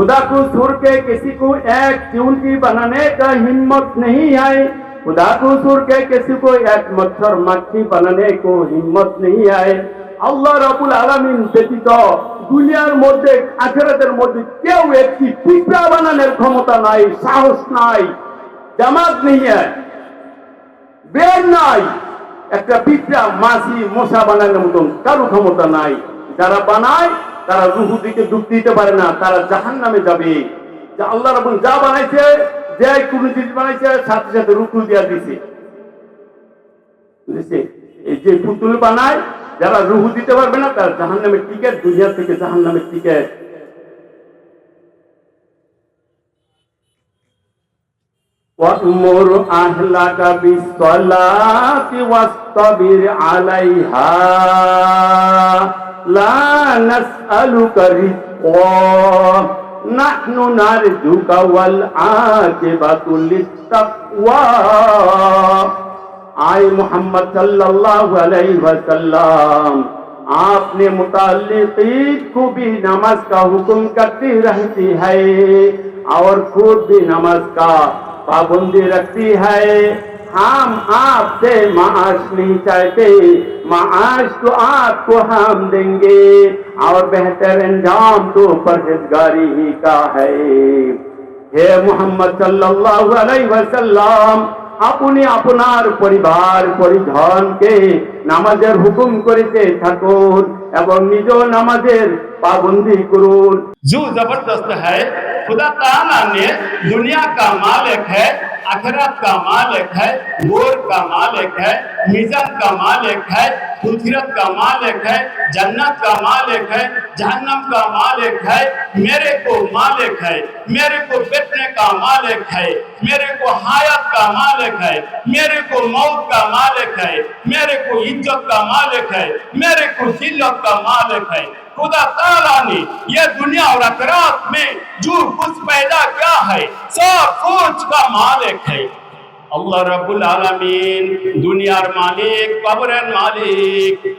खुदा को सुर के किसी को एक ट्यून की बनाने का हिम्मत नहीं है खुदा को सुर के किसी को एक मच्छर मक्खी बनाने को हिम्मत नहीं है আল্লাহ রাবুল আলামিন ব্যতীত দুনিয়ার মধ্যে আখেরাতের মধ্যে কেউ একটি পিঁপড়া বানানোর ক্ষমতা নাই সাহস নাই জামাত নেই বের নাই একটা পিঁপড়া মাছি মশা বানানোর মতন কারো ক্ষমতা নাই যারা বানায় তারা রুহু দিকে ডুব দিতে পারে না তারা জাহান নামে যাবে যে আল্লাহ রাবুল যা বানাইছে যে কোন জিনিস বানাইছে সাথে সাথে রুকু দিয়া দিছে বুঝেছে এই যে পুতুল বানায় যারা রুহু দিতে পারবে না তারা জাহান নামের টিকেট দুনিয়া থেকে জাহান নামের টিকেট وأمر أهلك بالصلاة واصطبر عليها لا نسألك رزقا. نحن نرجوك والعاقبة للتقوى. آئے محمد صلی اللہ علیہ وسلم، آپ نے متعلقی کو بھی نماز کا حکم کرتی رہتی ہے اور خود بھی نماز کا پابندی رکھتی ہے۔ हम आपसे माश नहीं चाहते माश तो आपको हम देंगे और बेहतर अंजाम तो परहेजगारी ही का है হে মোহাম্মদ সাল্লাল্লাহু আলাইহি ওয়াসাল্লাম আপনি আপনার পরিবার পরিজনকে নামাজের হুকুম করিতে থাকুন এবং নিজ নামাজের پابندی کرون جو زبردست ہے خدا تعالیٰ نے دنیا کا مالک ہے اخرت کا مالک ہے مور کا مالک ہے میزن کا مالک ہے قدرت کا مالک ہے جنت کا مالک ہے جہنم کا مالک ہے میرے کو مالک ہے میرے کو بٹنے کا مالک ہے میرے کو حیات کا مالک ہے میرے کو موت کا مالک ہے میرے کو عزت کا مالک ہے میرے کو ذلت کا مالک ہے खुदा ताला ने ये दुनिया और आखिरत में जो कुछ पैदा किया है सब कुछ का मालिक है अल्लाह रब्बुल आलमीन दुनियार मालिक कब्रेर मालिक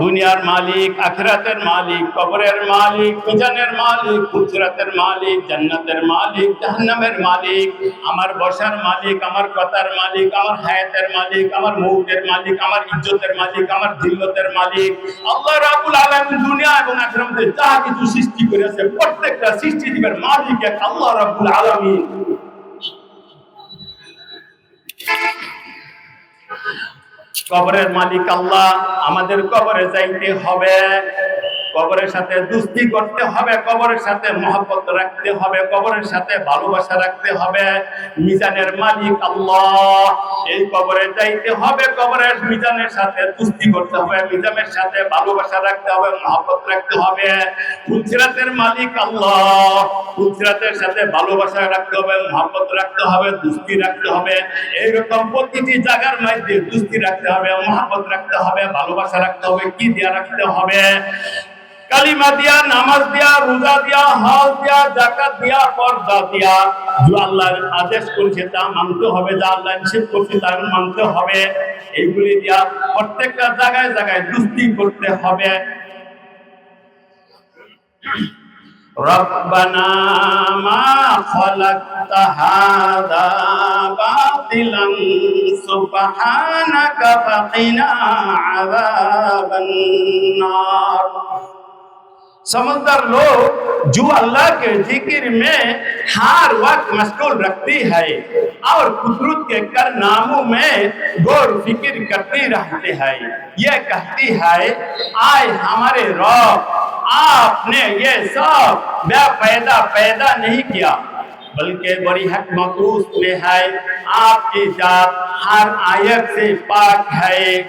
দুনিয়ার মালিক, আখরাতের মালিক, কবরের মালিক মিজানের মালিক, কুদরতের মালিক, জান্নাতের মালিক, জাহান্নামের মালিক, আমার বসার মালিক, আমার কথার মালিক, আমার হায়াতের মালিক, আমার মৌতের মালিক, আমার ইজ্জতের মালিক, আমার দিল্লতের মালিক। আল্লাহ রাবুল আলামিন দুনিয়া এবং আখরাতে যা কিছু সৃষ্টি করেছে, প্রত্যেকটা সৃষ্টি জীবের মালিক এক আল্লাহ রাবুল আলামিন। কবরের মালিক আল্লাহ আমাদের কবরে যাইতে হবে। কবরের সাথে দুস্তি করতে হবে, কবরের সাথে মহব্বত রাখতে হবে, কবরের সাথে ভালোবাসা রাখতে হবে। মিজানের মালিক আল্লাহ। এই কবরে যাইতে হবে, কবরের মিজানের সাথে দুস্তি করতে হবে, মিজানের সাথে ভালোবাসা রাখতে হবে, মহব্বত রাখতে হবে। ফুলসিরাতের মালিক আল্লাহ। ফুলসিরাতের সাথে ভালোবাসা রাখতে হবে, মহব্বত রাখতে হবে, দুস্তি রাখতে হবে। এইরকম প্রতিটি জায়গার মধ্যে দুস্তি রাখতে হবে, মহব্বত রাখতে হবে, ভালোবাসা রাখতে হবে, কি দিয়া রাখতে হবে? কালিমা দিয়া নামাজ দিয়া রোজা দিয়া হজ দিয়া জাকাত দিয়া পর্দা দিয়া যে আল্লাহর আদেশ করেছে তা মানতে হবে যা আল্লাহ নিষেধ করছে তা মানতে হবে এইগুলি দিয়া প্রত্যেকটা জায়গায় জায়গায় দুস্তি করতে হবে ربنا ما خلقت هذا باطلا سبحانك فقنا عذاب النار سمندر لوگ جو اللہ کے ذکر میں ہر وقت مشغول رکھتی ہے اور قدرت کے کر ناموں میں غور فکر کرتی رہتی ہے۔ یہ کہتی ہے، آئے ہمارے رب، آپ نے یہ سب بے پیدا پیدا نہیں کیا، بلکہ بڑی حکمت اس میں ہے۔ آپ کی ذات ہر آیت سے پاک ہے۔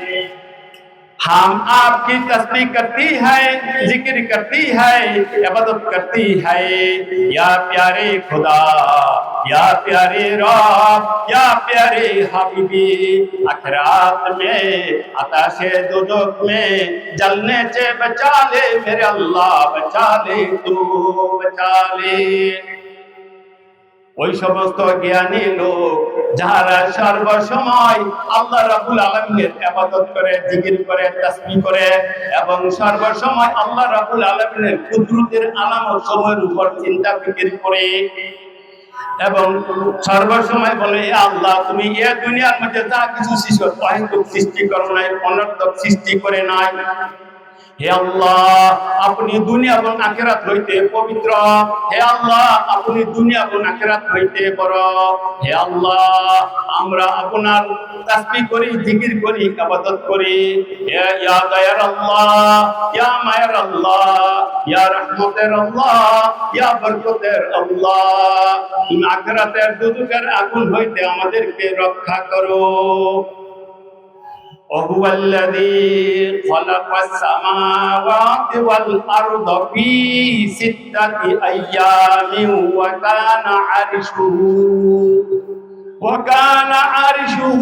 ہم آپ کی تصدیق کرتی ہے ذکر کرتی ہے عبادت کرتی ہے یا پیارے خدا، یا پیارے رب، یا پیارے حبیبی اخرات میں آتش دوزخ میں، جلنے سے بچا لے میرے اللہ، بچا لے تو بچا لے۔ ওই সমস্ত জ্ঞানী লোক যারা সর্বসময় আল্লাহ রাবুল আলমিনের আবাদত করে, জিকির করে তাসমি করে এবং সর্বসময় আল্লাহ রাবুল আলমিনের কুদরতের আলামত সময়ের উপর চিন্তা ফিকির করে এবং সর্বসময় বলে আল্লাহ, তুমি এ দুনিয়ার মধ্যে যা কিছু অহেতুক সৃষ্টি করো নাই, অনর্থক সৃষ্টি করে নাই। হে আল্লাহ, আপনি দুনিয়া এবং আখেরাত হইতে পবিত্র। হে আল্লাহ, আপনি দুনিয়া এবং আখেরাত হইতে বড়। হে আল্লাহ, আমরা আপনার তাসবিহ করি, জিকির করি, ইবাদত করি। হে ইয়া দয়ার আল্লাহ, ইয়া মায়ের আল্লাহ, ইয়া রহমতের আল্লাহ, ইয়া বরকতের আল্লাহ। তুমি আখেরাতের দুদুকের আগুন হইতে আমাদেরকে রক্ষা করো। وهو الذي خلق السماوات والأرض في ستة أيام وكان عرشه وكان عرشه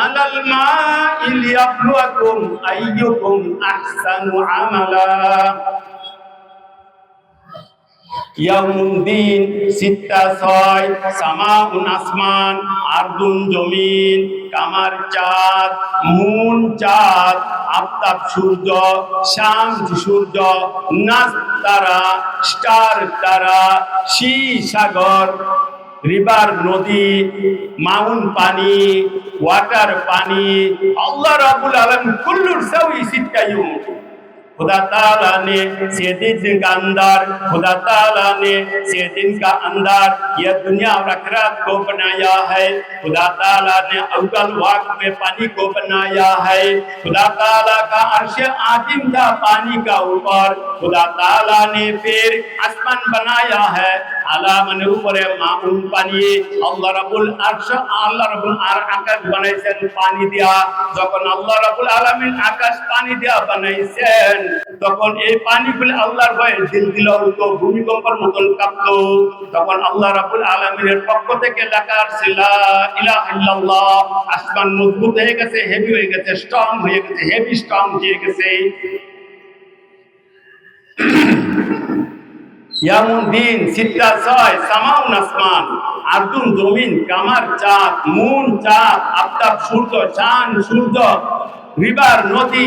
على الماء ليبلوكم أيكم أحسن عملا. ইয়াউমুদ্দিন সিত্তা ছয়, সামাউন আসমান, আরদুন জমিন, কামার চাঁদ, মুন চাঁদ, আফতাব সূর্য, শাম সূর্য নাস তারা, স্টার তারা, সি সাগর, রিভার নদী মাউন পানি, ওয়াটার পানি, আল্লাহ রাব্বুল আলামিন কুল্লুর সাউই खुदा خدا تعالیٰ نے سیدن دن کا اندار خدا تعالیٰ نے سیدن کا اندار یہ دنیا اور اخرت کو بنایا ہے خدا تعالیٰ نے اول وقت میں پانی کو بنایا ہے خدا تعالیٰ کا عرش آدم تھا پانی کا اوپر خدا تعالیٰ نے پھر آسمان بنایا ہے اللہ من اوپر معمول پانی اللہ رب العرش اللہ رب العرش بنائیسن پانی دیا جب اللہ رب العالمین آকাশ پانی دیا بنائیسن তখন এই পানিগুলো আল্লাহর ভয়ে দিল হতো ভূমিকম্পের মতন কাঁপতো, তখন আল্লাহ রাব্বুল আলামিনের পক্ষ থেকে লেখা ছিল ইলাহা ইল্লাল্লাহ আসমান মজবুত হয়ে গেছে হেভি হয়ে গেছে স্ট্রং হয়ে গেছে হেভি স্ট্রং হয়ে গেছে। ইয়ামুদ্দিন সিত্তা ছয়, সামাউন আসমান, আর্দুন জমিন, কামার চাঁদ, মুন চাঁদ, আফতাব সূর্য, চাঁদ সূর্য, রিভার নদী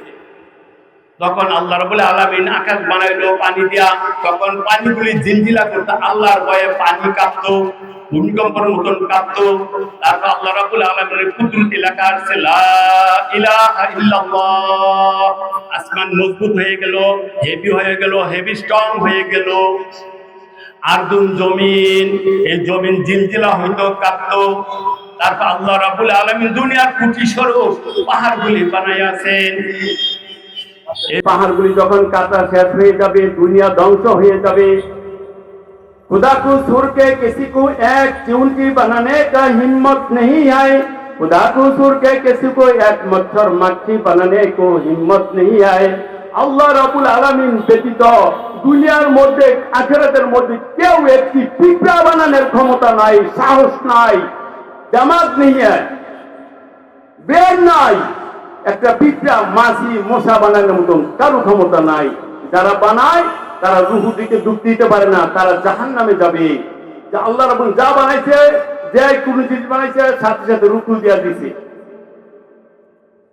তখন আল্লাহ রাব্বুল আলামিন আকাশ বানাইলো, পানি দিয়া, তখন পানিগুলি জিলজিলা করতে আল্লাহর ভয়ে পানি কাঁপতো, ভূমিকম্পের মতন কাঁপতো। তারপর আল্লাহ রাব্বুল আলামিনের কুদরত এলাকা আসছে আসমান মজবুত হয়ে গেল হেভি হয়ে গেল হেভি স্ট্রং হয়ে গেল। আর্দুন জমিন, এই জমিন জিলজিলা হইতো কাঁপতো। তারপর আল্লাহ রাব্বুল আলামিন দুনিয়ার কুটি স্বরূপ পাহাড়গুলি বানাইয়াছেন। এই পাহাড়গুলি যখন কাটা শেষ হয়ে যাবে দুনিয়া ধ্বংস হয়ে যাবে खुदा को सुर के किसी को एक चूंटी बनाने का हिम्मत नहीं है खुदा को सुर के किसी को एक मच्छर मक्खी बनाने को हिम्मत नहीं है আল্লাহ রাবুল আলামিন ব্যতীত দুনিয়ার মধ্যে আখেরাতের মধ্যে কেউ একটি পিঁপড়া বানানোর ক্ষমতা নাই সাহস নাই জামাত নেই বের নাই একটা পিঁপড়া মাছি মশা বানানোর মতন, কারও ক্ষমতা নাই। যারা বানায়, তারা রুহু দিকে ডুব দিতে পারে না, তারা জাহান নামে যাবে আল্লাহ রাবুল যা বানাইছে, যে কোন জিনিস বানাইছে, সাথে সাথে রুকু দিয়া দিছে।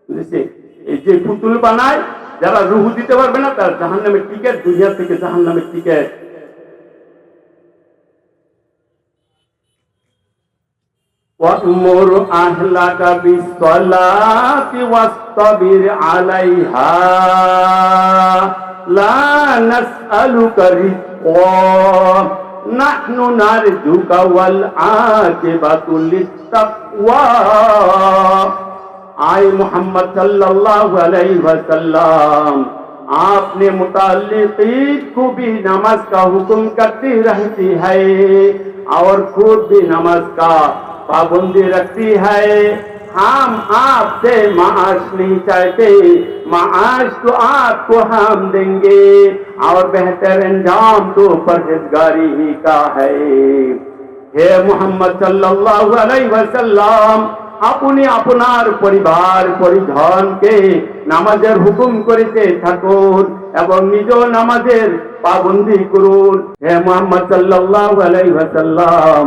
বুঝেছে? এই যে পুতুল বানায়, যারা রুহু দিতে পারবে না, তার জাহান নামের টিকেট দুনিয়া থেকে জাহান নামের টিকেট وأمر أهلك بالصلاة واصطبر عليها لا نسألك رزقا نحن نرجوك والعاقبة للتقوى आए मोहम्मद सल्लल्लाहु अलैहि वसल्लम आपने मुतालिक को भी नमाज का हुक्म करती रहती है और खुद भी नमाज का पाबंदी रखती है हम आपसे माश नहीं चाहते माश तो आपको हम देंगे और बेहतर अंजाम तो परहेजगारी ही का है হে মুহাম্মদ সাল্লাল্লাহু আলাইহি ওয়াসাল্লাম আপনি আপনার পরিবার পরিজনকে নামাজের হুকুম করিতে থাকুন এবং নিজ নামাজের পাবন্দি করুন হে মুহাম্মদ সাল্লাল্লাহু আলাইহি ওয়াসাল্লাম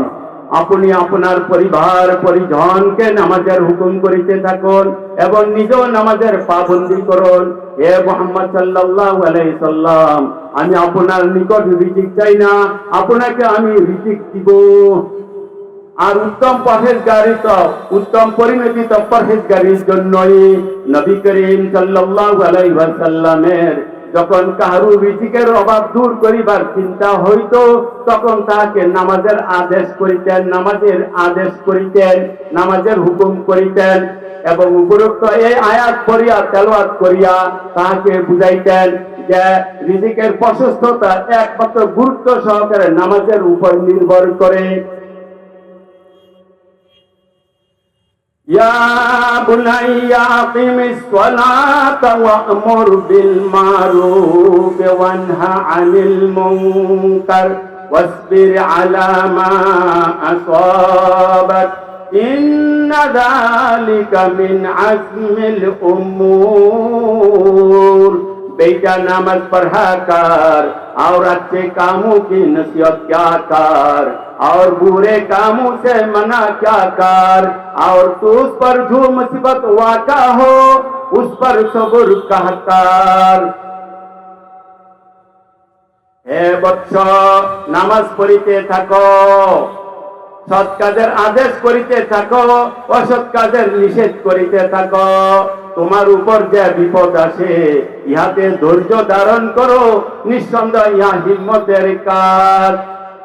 আপনি আপনার পরিবার, পরিজনকে নামাজের হুকুম করিতে থাকুন এবং নিজ নামাজের পাবন্দি করুন। হে মোহাম্মদ সাল্লাল্লাহু আলাইহি সাল্লাম, আমি আপনার নিকট রিজিক চাই না, আপনাকে আমি রিজিক দিব। আর উত্তম পরহেজগারি তো, উত্তম পরিণতি তো পরহেজগারির জন্যই নবী করিম সাল্লাল্লাহু আলাইহি ওয়াসাল্লামের যখন কাহারু রিজিকের অভাব দূর করিবার চিন্তা হইতো, তখন তাহাকে নামাজের আদেশ করিতেন, নামাজের আদেশ করিতেন, নামাজের হুকুম করিতেন এবং উপরোক্ত এই আয়াত করিয়া তেলাওয়াত করিয়া তাহাকে বুঝাইতেন যে রিজিকের প্রশস্ততা একমাত্র গুরুত্ব সহকারে নামাজের উপর নির্ভর করে। يا بني أقم الصلاة وأمر بالمعروف وانهى عن المنكر واصبر على ما أصابك. إن ذلك من عزم الأمور. بیٹا نمت پڑھا کر عورت سے کاموں کی نصیحت کیا और बुरे कामों से मना क्या कर और तू उस पर जो मुसीबत वाका हो उस पर सब्र कह कर হে বৎস নামাজ পড়িতে থাকো সৎ কাজের আদেশ করিতে থাকো অসৎ কাজের নিষেধ করিতে থাকো তোমার উপর যে বিপদ আসে ইহাতে ধৈর্য ধারণ করো নিঃসন্দেহ ইহা হিম্মতের কাজ